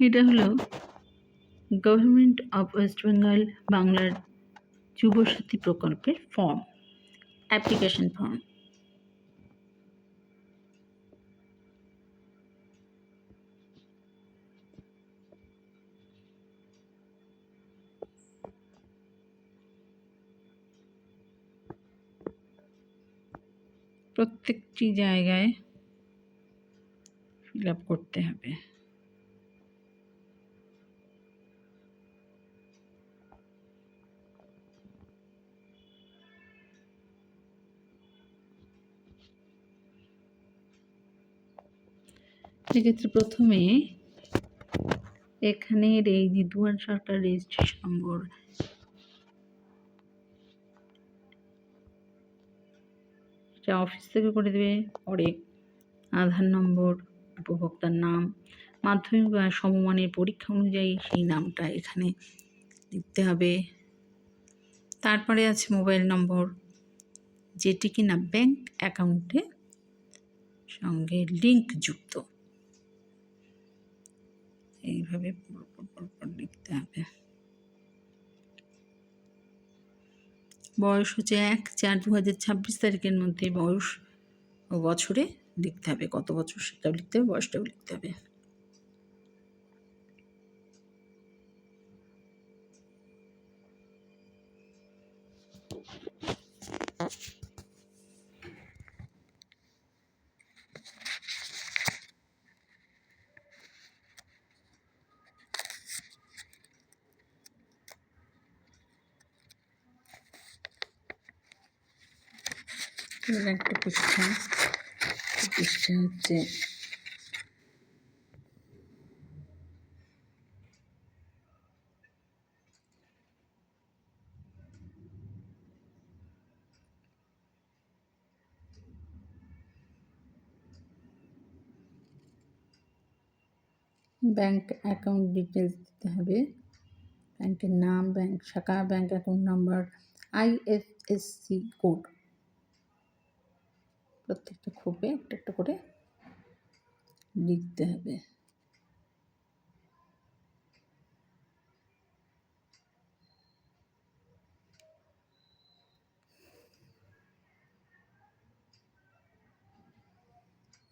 এটা হলো government of West Bengal বাংলার যুবসাথী প্রকল্পের ফর্ম অ্যাপ্লিকেশন ফর্ম প্রত্যেকটি জায়গায় ফিল আপ করতে হবে। সেক্ষেত্রে প্রথমে এখানের এই যে দুয়ার সরকার রেজিস্ট্রেশন নম্বর এটা অফিস থেকে করে দেবে পরে আধার নম্বর, উপভোক্তার নাম, মাধ্যমিক বা সমমানের পরীক্ষা অনুযায়ী সেই নামটা এখানে লিখতে হবে। তারপরে আছে মোবাইল নম্বর যেটি কিনা ব্যাংক অ্যাকাউন্টে সঙ্গে লিঙ্ক যুক্ত। এইভাবে পরপর পরপর লিখতে হবে। বয়স হচ্ছে এক চার দু হাজার ছাব্বিশ তারিখের মধ্যে বয়স ও বছরে লিখতে হবে। কত বছর সেটাও লিখতে হবে, বয়সটাও লিখতে হবে। একটা পৃষ্ঠা পৃষ্ঠা হচ্ছে ব্যাংক অ্যাকাউন্ট ডিটেলস দিতে হবে। ব্যাংকের নাম ব্যাংক শাখা bank account number IFSC code প্রত্যেকটা খোপে একটা একটা করে লিখতে হবে।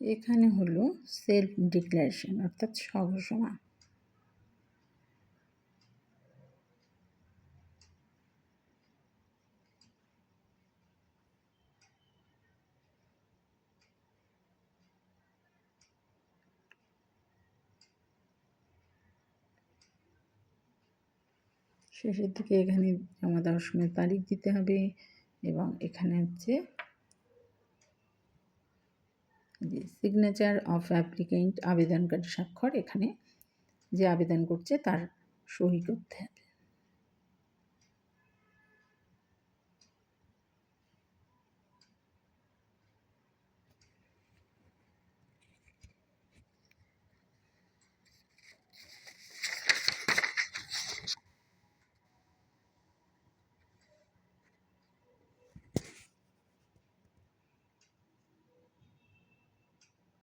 এখানে হলো সেলফ ডিক্লারেশন অর্থাৎ স্বঘোষণা শেষের দিকে এখানে জমা দেওয়ার সময় তারিখ দিতে হবে এবং এখানে হচ্ছে যে সিগনেচার অফ অ্যাপ্লিকেন্ট আবেদনকারী স্বাক্ষর এখানে যে আবেদন করছে তার সই করতে